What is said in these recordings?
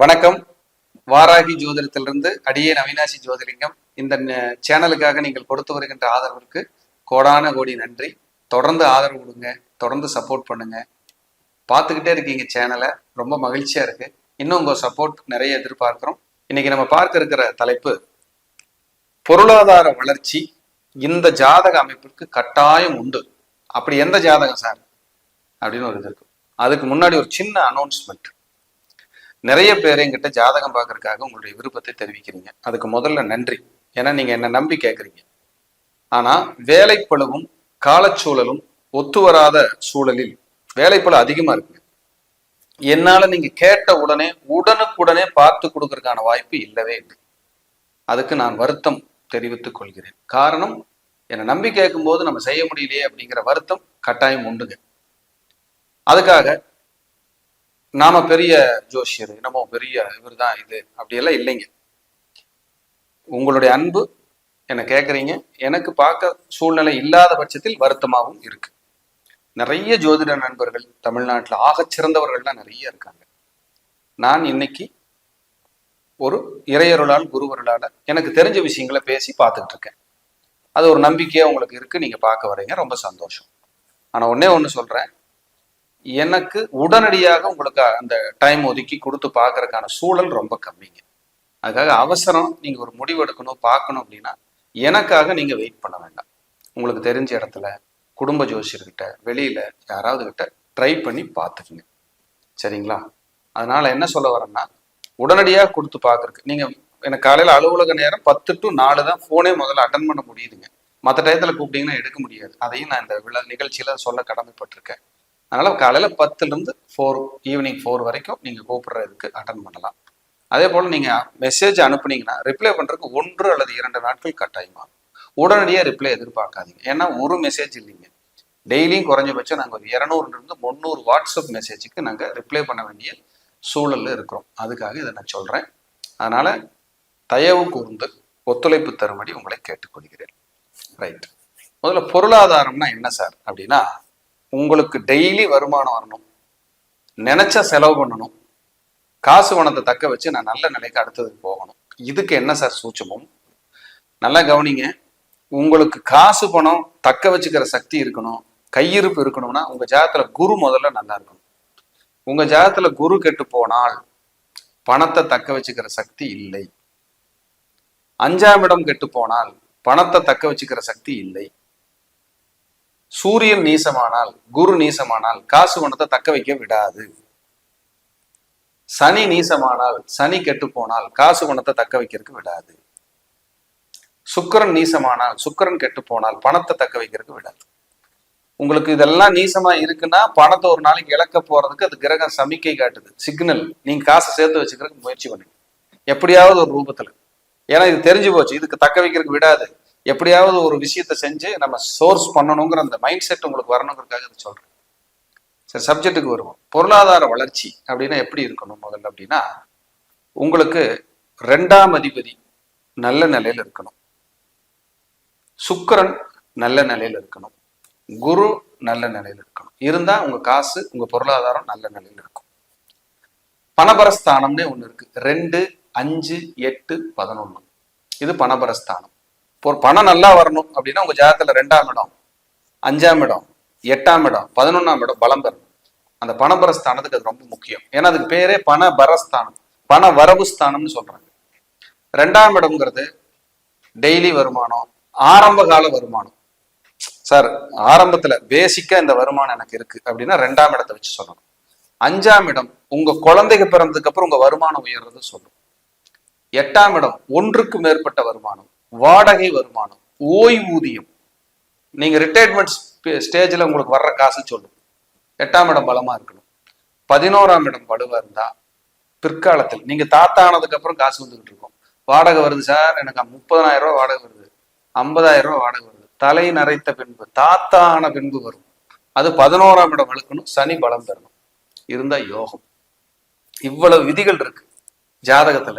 வணக்கம். வாராகி ஜோதிடத்திலிருந்து அடியேன் அவினாசி ஜோதிலிங்கம். இந்த சேனலுக்காக நீங்கள் கொடுத்து வருகின்ற ஆதரவிற்கு கோடான கோடி நன்றி. தொடர்ந்து ஆதரவு கொடுங்க. தொடர்ந்து சப்போர்ட் பண்ணுங்க. பார்த்துக்கிட்டே இருக்கீங்க சேனலை. ரொம்ப மகிழ்ச்சியா இருக்கு. இன்னும் உங்க சப்போர்ட் நிறைய எதிர்பார்க்கிறோம். இன்னைக்கு நம்ம பார்க்க இருக்கிற தலைப்பு பொருளாதார வளர்ச்சி இந்த ஜாதக அமைப்பிற்கு கட்டாயம் உண்டு. அப்படி எந்த ஜாதகம் சார்? அப்படின்னு ஒரு இது இருக்கு. அதுக்கு முன்னாடி ஒரு சின்ன அனௌன்ஸ்மெண்ட் நிறைய பேர் எங்கிட்ட ஜாதகம் பார்க்கறதுக்காக உங்களுடைய விருப்பத்தை தெரிவிக்கிறீங்க. அதுக்கு முதல்ல நன்றி. ஏன்னா நீங்க என்ன நம்பி கேட்குறீங்க. ஆனா வேலைப்பழுவும் காலச்சூழலும் ஒத்து வராத சூழலில் வேலைப்பழு அதிகமா இருக்கு. என்னால நீங்க கேட்ட உடனே உடனுக்குடனே பார்த்து கொடுக்கறதுக்கான வாய்ப்பு இல்லவே இல்லை. அதுக்கு நான் வருத்தம் தெரிவித்துக் கொள்கிறேன். காரணம் என்னை நம்பி கேட்கும்போது நம்ம செய்ய முடியலையே அப்படிங்கிற வருத்தம் கட்டாயம் உண்டுங்க. அதுக்காக நாம பெரிய ஜோஷியர் என்னமோ பெரிய இவர் தான் இது அப்படியெல்லாம் இல்லைங்க. உங்களுடைய அன்பு என்னை கேட்குறீங்க எனக்கு பார்க்க சூழ்நிலை இல்லாத பட்சத்தில் வருத்தமாகவும் இருக்கு. நிறைய ஜோதிட நண்பர்கள் தமிழ்நாட்டில் ஆகச் சிறந்தவர்கள்லாம் நிறைய இருக்காங்க. நான் இன்னைக்கு ஒரு இறையருளால் குருவருளால் எனக்கு தெரிஞ்ச விஷயங்களை பேசி பார்த்துக்கிட்டு இருக்கேன். அது ஒரு நம்பிக்கையாக உங்களுக்கு இருக்கு நீங்கள் பார்க்க வரீங்க ரொம்ப சந்தோஷம். ஆனால் ஒன்னே ஒன்று சொல்கிறேன் எனக்கு உடனடியாக உங்களுக்கு அந்த டைம் ஒதுக்கி கொடுத்து பார்க்கறதுக்கான சூழல் ரொம்ப கம்மிங்க. அதுக்காக அவசரம் நீங்க ஒரு முடிவு எடுக்கணும் பார்க்கணும் அப்படின்னா எனக்காக நீங்க வெயிட் பண்ண வேண்டாம். உங்களுக்கு தெரிஞ்ச இடத்துல குடும்ப ஜோசியர்கிட்ட வெளியில யாராவது கிட்ட ட்ரை பண்ணி பார்த்துக்குங்க. சரிங்களா? அதனால என்ன சொல்ல வரேன்னா உடனடியாக கொடுத்து பார்க்குறக்கு நீங்க எனக்கு காலையில் அலுவலக நேரம் பத்து டு நாலு தான் ஃபோனே முதல்ல அட்டன் பண்ண முடியுதுங்க. மற்ற டயத்தில் கூப்பிட்டீங்கன்னா எடுக்க முடியாது. அதையும் நான் இந்த விழா நிகழ்ச்சியில சொல்ல கடமைப்பட்டிருக்கேன். அதனால காலையில பத்துலேருந்து ஃபோர் ஈவினிங் ஃபோர் வரைக்கும் நீங்க கூப்பிடுறதுக்கு அட்டன் பண்ணலாம். அதே போல் நீங்க மெசேஜ் அனுப்புனீங்கன்னா ரிப்ளை பண்றதுக்கு ஒன்று அல்லது இரண்டு நாட்கள் கட்டாயமாகும் உடனடியாக ரிப்ளை எதிர்பார்க்காதீங்க. ஏன்னா ஒரு மெசேஜ் இல்லைங்க. டெய்லியும் குறைஞ்சபட்சம் நாங்கள் ஒரு இரநூறுலேருந்து முந்நூறு வாட்ஸ்அப் மெசேஜுக்கு நாங்கள் ரிப்ளை பண்ண வேண்டிய சூழலில் இருக்கிறோம். அதுக்காக இதை நான் சொல்கிறேன் அதனால் தயவு கூர்ந்து ஒத்துழைப்பு தரும்படி உங்களை கேட்டுக்கொள்கிறேன். ரைட் முதல்ல பொருளாதாரம்னா என்ன சார்? அப்படின்னா உங்களுக்கு டெய்லி வருமானம் வரணும். நினைச்ச செலவு பண்ணணும். காசு பணத்தை தக்க வச்சு நான் நல்ல நிலைக்கு அடுத்ததுக்கு போகணும். இதுக்கு என்ன சார் சூட்சமும்? நல்லா கவனிங்க. உங்களுக்கு காசு பணம் தக்க வச்சுக்கிற சக்தி இருக்கணும். கையிருப்பு இருக்கணும்னா உங்க ஜாதத்துல குரு முதல்ல நல்லா இருக்கணும். உங்க ஜாதத்துல குரு கெட்டு போனால் பணத்தை தக்க வச்சுக்கிற சக்தி இல்லை. அஞ்சாம் இடம் கெட்டு போனால் பணத்தை தக்க வச்சுக்கிற சக்தி இல்லை. சூரியன் நீசமானால் குரு நீசமானால் காசு பணத்தை தக்க வைக்க விடாது. சனி நீசமானால் சனி கெட்டு போனால் காசு பணத்தை தக்க வைக்கிறதுக்கு விடாது. சுக்கிரன் நீசமானால் சுக்கிரன் கெட்டு போனால் பணத்தை தக்க வைக்கிறதுக்கு விடாது. உங்களுக்கு இதெல்லாம் நீசமா இருக்குன்னா பணத்தை ஒரு நாளைக்கு இழக்க போறதுக்கு அது கிரகம் சமிக்கை காட்டுது. சிக்னல் நீங்க காசை சேர்த்து வச்சுக்கிறதுக்கு முயற்சி பண்ணுங்க. எப்படியாவது ஒரு ரூபத்துல. ஏன்னா இது தெரிஞ்சு போச்சு. இதுக்கு தக்க வைக்கிறதுக்கு விடாது. எப்படியாவது ஒரு விஷயத்த செஞ்சு நம்ம சோர்ஸ் பண்ணணுங்கிற அந்த மைண்ட் செட் உங்களுக்கு வரணுங்கிறதுக்காக இது சொல்றேன். சரி சப்ஜெக்ட்டுக்கு வருவோம். பொருளாதார வளர்ச்சி அப்படின்னா எப்படி இருக்கணும் முதல்ல அப்படின்னா உங்களுக்கு ரெண்டாம் அதிபதி நல்ல நிலையில் இருக்கணும். சுக்கரன் நல்ல நிலையில் இருக்கணும். குரு நல்ல நிலையில் இருக்கணும். இருந்தால் உங்கள் காசு உங்கள் பொருளாதாரம் நல்ல நிலையில் இருக்கும். பணபரஸ்தானம்னே ஒன்று இருக்கு. ரெண்டு அஞ்சு எட்டு பதினொன்று இது பணபரஸ்தானம். இப்போ பணம் நல்லா வரணும் அப்படின்னா உங்க ஜாதகத்துல ரெண்டாம் இடம் அஞ்சாம் இடம் எட்டாம் இடம் பதினொன்னாம் இடம் பலம் பெறணும். அந்த பணபரஸ்தானத்துக்கு அது ரொம்ப முக்கியம். ஏன்னா அதுக்கு பேரே பண பரஸ்தானம் பண வரவு ஸ்தானம்னு சொல்றாங்க. ரெண்டாம் இடம்ங்கிறது டெய்லி வருமானம் ஆரம்ப கால வருமானம். சார் ஆரம்பத்துல பேசிக்கா இந்த வருமானம் எனக்கு இருக்கு அப்படின்னா ரெண்டாம் இடத்தை வச்சு சொல்லணும். அஞ்சாம் இடம் உங்க குழந்தைக்கு பிறந்ததுக்கு அப்புறம் உங்க வருமானம் உயர்றது சொல்லும். எட்டாம் இடம் ஒன்றுக்கு மேற்பட்ட வருமானம். வாடகை வருமானம் ஓய்வூதியம். நீங்க ரிட்டையர்மெண்ட் ஸ்டேஜ்ல உங்களுக்கு வர்ற காசு சொல்லும். எட்டாம் இடம் பலமா இருக்கணும். பதினோராம் இடம் வலுவா இருந்தா பிற்காலத்தில் நீங்க தாத்தா ஆனதுக்கு அப்புறம் காசு வந்துகிட்டு இருக்கும். வாடகை வருது சார் எனக்கு முப்பதனாயிரம் ரூபாய் வாடகை வருது. ஐம்பதாயிரம் ரூபாய் வாடகை வருது. தலை நரைத்த பின்பு தாத்தா ஆன பின்பு வரும். அது பதினோராம் இடம் வழுக்கணும் சனி பலம் பெறணும் இருந்தா யோகம். இவ்வளவு விதிகள் இருக்கு. ஜாதகத்துல.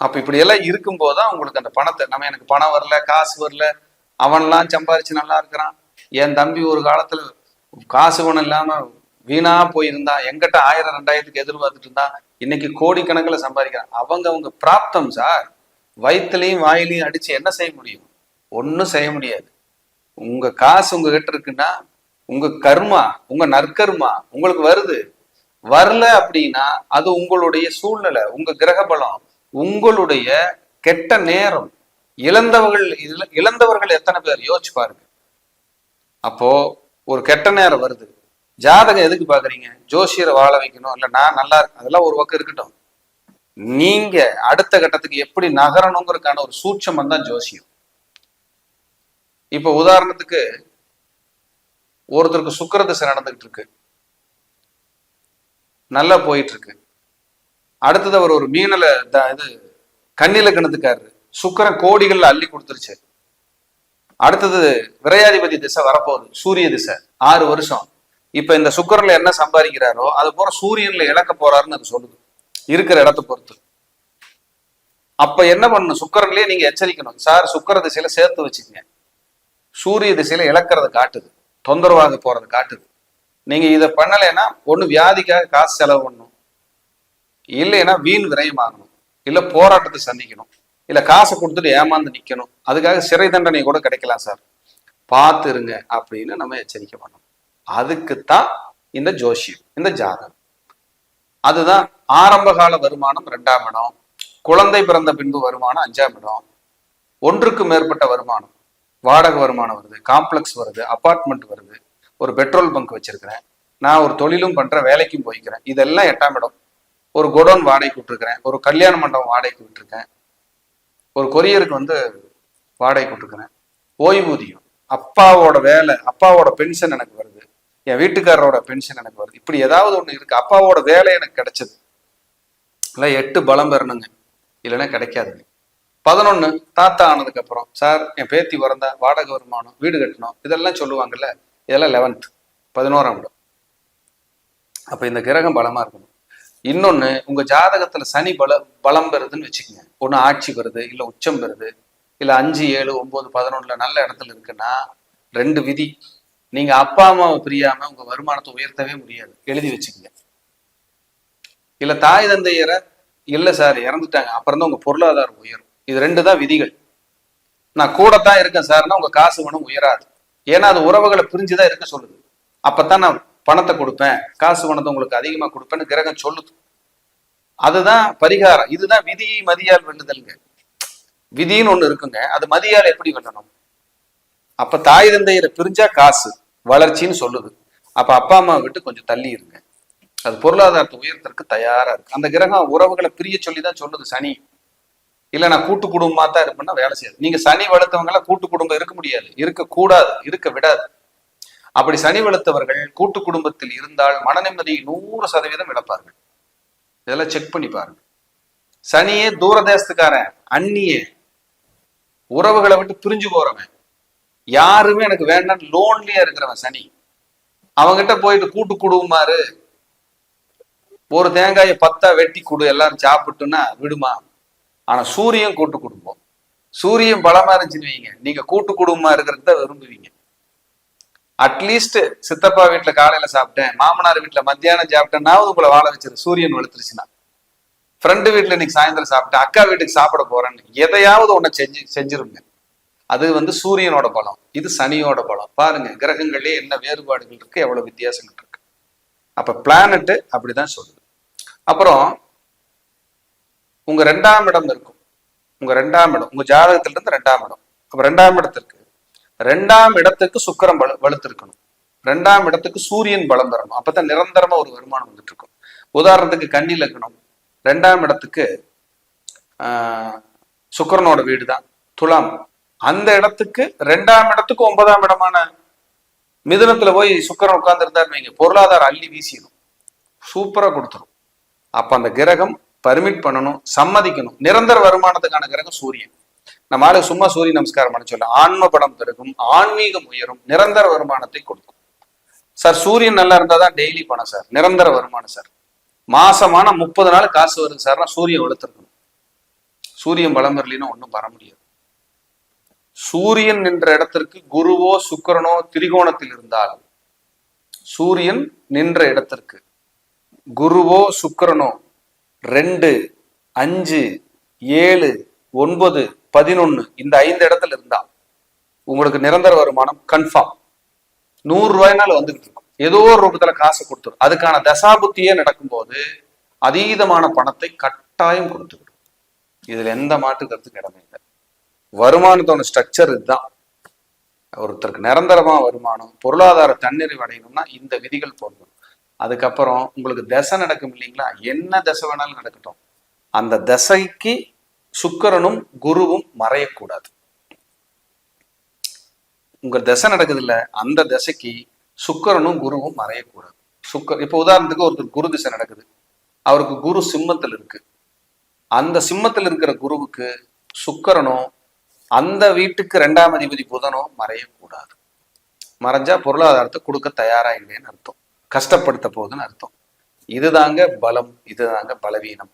அப்ப இப்படி எல்லாம் இருக்கும் உங்களுக்கு அந்த பணத்தை நம்ம எனக்கு பணம் வரல காசு வரல அவன்லாம் சம்பாரிச்சு நல்லா இருக்கிறான். என் தம்பி ஒரு காலத்துல காசு பணம் இல்லாம வீணா போயிருந்தா எங்கிட்ட ஆயிரம் ரெண்டாயிரத்துக்கு எதிர்பார்த்துட்டு இருந்தான். இன்னைக்கு கோடிக்கணக்கில் சம்பாதிக்கிறான். அவங்க அவங்க பிராப்தம் சார். வயிற்றுலையும் வாயிலையும் அடிச்சு என்ன செய்ய முடியும்? ஒன்றும் செய்ய முடியாது. உங்க காசு உங்ககிட்ட இருக்குன்னா உங்க கர்மா உங்க நற்கர்மா உங்களுக்கு வருது. வரல அப்படின்னா அது உங்களுடைய சூழ்நிலை உங்க கிரக பலம் உங்களுடைய கெட்ட நேரம். இழந்தவர்கள் இழந்தவர்கள் எத்தனை பேர்? யோசிச்சு பாருங்க. அப்போ ஒரு கெட்ட நேரம் வருது. ஜாதகம் எதுக்கு பாக்குறீங்க ஜோசியரை வாழ வைக்கணும். இல்ல நான் நல்லா இருக்கேன். அதெல்லாம் ஒரு பக்கம் இருக்கட்டும். நீங்க அடுத்த கட்டத்துக்கு எப்படி நகரணுங்கிறதுக்கான ஒரு சூட்சமம் தான் ஜோசியம். இப்ப உதாரணத்துக்கு ஒருத்தருக்கு சுக்கிர திசை நடந்துகிட்டு இருக்கு. நல்லா போயிட்டு இருக்கு. அடுத்தது அவர் ஒரு மீனல த- இது கண்ணில கிணத்துக்காரு சுக்கிரன் கோடிகள்ல அள்ளி கொடுத்துருச்சு. அடுத்தது விரையாதிபதி திசை வரப்போகுது. சூரிய திசை. ஆறு வருஷம். இப்ப இந்த சுக்கரன்ல என்ன சம்பாதிக்கிறாரோ அது போற சூரியன்ல இழக்க போறாருன்னு அது சொல்லுது. இருக்கிற இடத்தை பொறுத்து. அப்ப என்ன பண்ணணும்? சுக்கரன்லயே நீங்க எச்சரிக்கணும். சார் சுக்கர திசையில சேர்த்து வச்சுக்கங்க. சூரிய திசையில இழக்கிறத காட்டுது. தொந்தரவாக போறது காட்டுது. நீங்க இதை பண்ணலைன்னா ஒண்ணு வியாதிக்காக காசு செலவு பண்ணணும் இல்லைன்னா வீண் விரயமாகணும். இல்ல போராட்டத்தை சந்திக்கணும். இல்ல காசை கொடுத்துட்டு ஏமாந்து நிக்கணும். அதுக்காக சிறை தண்டனை கூட கிடைக்கலாம் சார். பார்த்து இருங்க அப்படின்னு நம்ம எச்சரிக்கை பண்ணணும். அதுக்குத்தான் இந்த ஜோஷியம் இந்த ஜாதகம். அதுதான் ஆரம்ப கால வருமானம் ரெண்டாம் இடம் குழந்தை பிறந்த பின்பு வருமானம் அஞ்சாம் இடம் ஒன்றுக்கு மேற்பட்ட வருமானம் வாடகை வருமானம் வருது காம்ப்ளெக்ஸ் வருது அபார்ட்மெண்ட் வருது. ஒரு பெட்ரோல் பங்க் வச்சிருக்கிறேன். நான் ஒரு தொழிலும் பண்ற வேலைக்கும் போய்க்கிறேன். இதெல்லாம் எட்டாம் இடம். ஒரு குடோன் வாடகைக்கு விட்டுருக்கிறேன். ஒரு கல்யாண மண்டபம் வாடகைக்கு விட்டுருக்கேன். ஒரு கொரியருக்கு வந்து வாடகைக்கு விட்டுருக்கிறேன். ஓய்வூதியம். அப்பாவோட வேலை அப்பாவோட பென்ஷன் எனக்கு வருது. என் வீட்டுக்காரரோட பென்ஷன் எனக்கு வருது. இப்படி ஏதாவது ஒன்று இருக்கு. அப்பாவோட வேலை எனக்கு கிடைச்சது. இல்லை எட்டு பலம் பெறணுங்க. இல்லைன்னா கிடைக்காதுங்க. பதினொன்று தாத்தா ஆனதுக்கு அப்புறம் சார் என் பேத்தி பிறந்தா வாடகை வருமானம் வீடு கட்டணும். இதெல்லாம் சொல்லுவாங்கல்ல. இதெல்லாம் லெவன்த் பதினோராம் இடம் அப்போ இந்த கிரகம் பலமாக இருக்கணும். இன்னொன்னு உங்க ஜாதகத்துல சனி பல பலம் பெறுதுன்னு வச்சுக்கோங்க. ஒண்ணு ஆட்சி வருது இல்ல உச்சம் பெறுது இல்ல அஞ்சு ஏழு ஒன்பது பதினொன்னுல நல்ல இடத்துல இருக்குன்னா ரெண்டு விதி. நீங்க அப்பா அம்மாவை பிரியாம உங்க வருமானத்தை உயர்த்தவே முடியாது. எழுதி வச்சுக்கோங்க. இல்ல தாய் தந்தையரை இல்ல சார் இறந்துட்டாங்க. அப்புறம் தான் உங்க பொருளாதாரம் உயரும். இது ரெண்டு தான் விதிகள். நான் கூடத்தான் இருக்கேன் சார்னா உங்க காசு வேணும் உயராது. ஏன்னா அது உறவுகளை பிரிஞ்சுதான் இருக்க சொல்லுது. அப்பதான் நான் பணத்தை கொடுப்பேன் காசு பணத்தை உங்களுக்கு அதிகமா கொடுப்பேன்னு கிரகம் சொல்லுது. அதுதான் பரிகாரம். இதுதான் விதி மதியால் வெல்லுதல்ங்க விதின்னு ஒண்ணு இருக்குங்க. அது மதியால் எப்படி வெல்லணும்? அப்ப தாய் தந்தையரை பிரிஞ்சா காசு வளர்ச்சின்னு சொல்லுது. அப்ப அப்பா அம்மா விட்டு கொஞ்சம் தள்ளி இருங்க. அது பொருளாதாரத்தை உயர்த்தறதுக்கு தயாரா இருக்கு. அந்த கிரகம் உறவுகளை பிரிய சொல்லி தான் சொல்லுது சனி. இல்ல நான் கூட்டு குடும்பமா தான் இருப்பேன்னா வேலை செய்யாது. நீங்க சனி வளர்த்தவங்க எல்லாம் கூட்டு குடும்பம் இருக்க முடியாது. இருக்க கூடாது. இருக்க விடாது. அப்படி சனி வளர்த்தவர்கள் கூட்டு குடும்பத்தில் இருந்தால் மன நிம்மதியை நூறு சதவீதம் இழப்பார்கள். இதெல்லாம் செக் பண்ணி பாருங்க. சனியே தூரதேசத்துக்காரன் அந்நியே. உறவுகளை விட்டு பிரிஞ்சு போறவன். யாருமே எனக்கு வேண்டாம் லோன்லியா இருக்கிறவன் சனி. அவங்கிட்ட போயிட்டு கூட்டு குடும்பமாரு ஒரு தேங்காயை பத்தா வெட்டி கொடு எல்லாரும் சாப்பிட்டுன்னா விடுமா? ஆனா சூரியன் கூட்டு குடும்பம். சூரியன் பலமா இருந்துச்சுன்னு வைங்க. நீங்க கூட்டு குடும்பமா இருக்கிறது தான் விரும்புவீங்க. அட்லீஸ்ட் சித்தப்பா வீட்டுல காலையில சாப்பிட்டேன். மாமனார் வீட்டுல மத்தியானம் சாப்பிட்டேன்னாவது உங்களை வாழ வச்சிரு சூரியன் வெளுத்துருச்சுன்னா ஃப்ரெண்டு வீட்டுல இன்னைக்கு சாயந்தரம் சாப்பிட்டேன் அக்கா வீட்டுக்கு சாப்பிட போறேன்னு எதையாவது ஒண்ணு செஞ்சு செஞ்சிருங்க. அது வந்து சூரியனோட பலம். இது சனியோட பலம். பாருங்க கிரகங்களே என்ன வேறுபாடுகள் இருக்கு எவ்வளவு வித்தியாசங்கள் இருக்கு. அப்ப பிளானட்டு அப்படிதான் சொல்லுது. அப்புறம் உங்க ரெண்டாம் இடம் இருக்கும். உங்க ரெண்டாம் இடம் உங்க ஜாதகத்துல இருந்து ரெண்டாம் இடம். அப்ப ரெண்டாம் இடத்திற்கு ரெண்டாம் இடத்துக்கு சுக்கிரம் வலு வலுத்திருக்கணும். ரெண்டாம் இடத்துக்கு சூரியன் பலம் தரணும். அப்பதான் நிரந்தரமா ஒரு வருமானம் வந்துட்டு இருக்கும் உதாரணத்துக்கு கன்னி லக்னம் ரெண்டாம் இடத்துக்கு ஆஹ், வீடு தான் துலாம். அந்த இடத்துக்கு ரெண்டாம் இடத்துக்கு ஒன்பதாம் இடமான மிதுனத்துல போய் சுக்கிரன் உட்கார்ந்து நீங்க வைங்க. பொருளாதாரம் அள்ளி வீசிடும் சூப்பரா கொடுத்துரும். அப்ப அந்த கிரகம் பர்மிட் பண்ணணும் சம்மதிக்கணும். நிரந்தர வருமானத்துக்கான கிரகம் சூரியன். நம்ம ஆளுக்கு சும்மா சூரிய நமஸ்காரம் பண்ண சொல்ல ஆன்ம படம் பெருகும் ஆன்மீகம் உயரும் நிரந்தர வருமானத்தை கொடுக்கும். சார் சூரியன் நல்லா இருந்தாதான் டெய்லி பணம் சார் நிரந்தர வருமானம் சார். மாசமான முப்பது நாள் காசு வருது சார்னா சூரியன் வளர்த்துருக்கணும். சூரியன் பலம் வரலினா ஒன்றும் வர முடியாது. சூரியன் நின்ற இடத்திற்கு குருவோ சுக்கரனோ திரிகோணத்தில் இருந்தால் சூரியன் நின்ற இடத்திற்கு குருவோ சுக்கரனோ ரெண்டு அஞ்சு ஏழு ஒன்பது பதினொன்னு. இந்த ஐந்து இடத்துல இருந்தா உங்களுக்கு நிரந்தர வருமானம் கன்ஃபார்ம் நூறு ரூபாய்னால வந்துகிட்டு இருக்கும். ஏதோ ஒரு ரூபத்துல காசு கொடுத்துரும். அதுக்கான தசாபுத்தியே நடக்கும்போது அதீதமான பணத்தை கட்டாயம் கொடுத்துக்கிடும் இதுல எந்த மாட்டு கருத்துக்கு இடமே இல்லை. வருமானத்தோட ஸ்ட்ரக்சர் இதுதான். ஒருத்தருக்கு நிரந்தரமா வருமானம் பொருளாதார தன்னிறைவு அடையணும்னா இந்த விதிகள் போடணும். அதுக்கப்புறம் உங்களுக்கு தசை நடக்கும் இல்லைங்களா? என்ன தசை வேணாலும் நடக்கட்டும். அந்த தசைக்கு சுக்கரனும் குருவும் மறையக்கூடாது. உங்க தசை நடக்குது இல்ல அந்த தசைக்கு சுக்கரனும் குருவும் மறையக்கூடாது. சுக்கர் இப்போ உதாரணத்துக்கு ஒருத்தர் குரு திசை நடக்குது. அவருக்கு குரு சிம்மத்தில் இருக்கு. அந்த சிம்மத்தில் இருக்கிற குருவுக்கு சுக்கரனும் அந்த வீட்டுக்கு ரெண்டாம் அதிபதி புதனோ மறையக்கூடாது. மறைஞ்சா பொருளாதாரத்தை கொடுக்க தயாரா இல்லைன்னு அர்த்தம். கஷ்டப்படுத்த போகுதுன்னு அர்த்தம். இதுதாங்க பலம் இதுதாங்க பலவீனம்.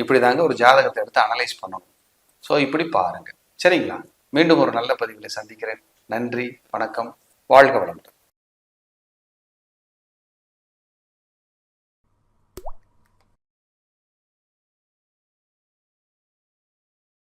இப்படி தாங்க ஒரு ஜாதகத்தை எடுத்து அனலைஸ் பண்ணணும். ஸோ இப்படி பாருங்க. சரிங்களா? மீண்டும் ஒரு நல்ல பதிவில் சந்திக்கிறேன். நன்றி வணக்கம். வாழ்க வளமுடன்.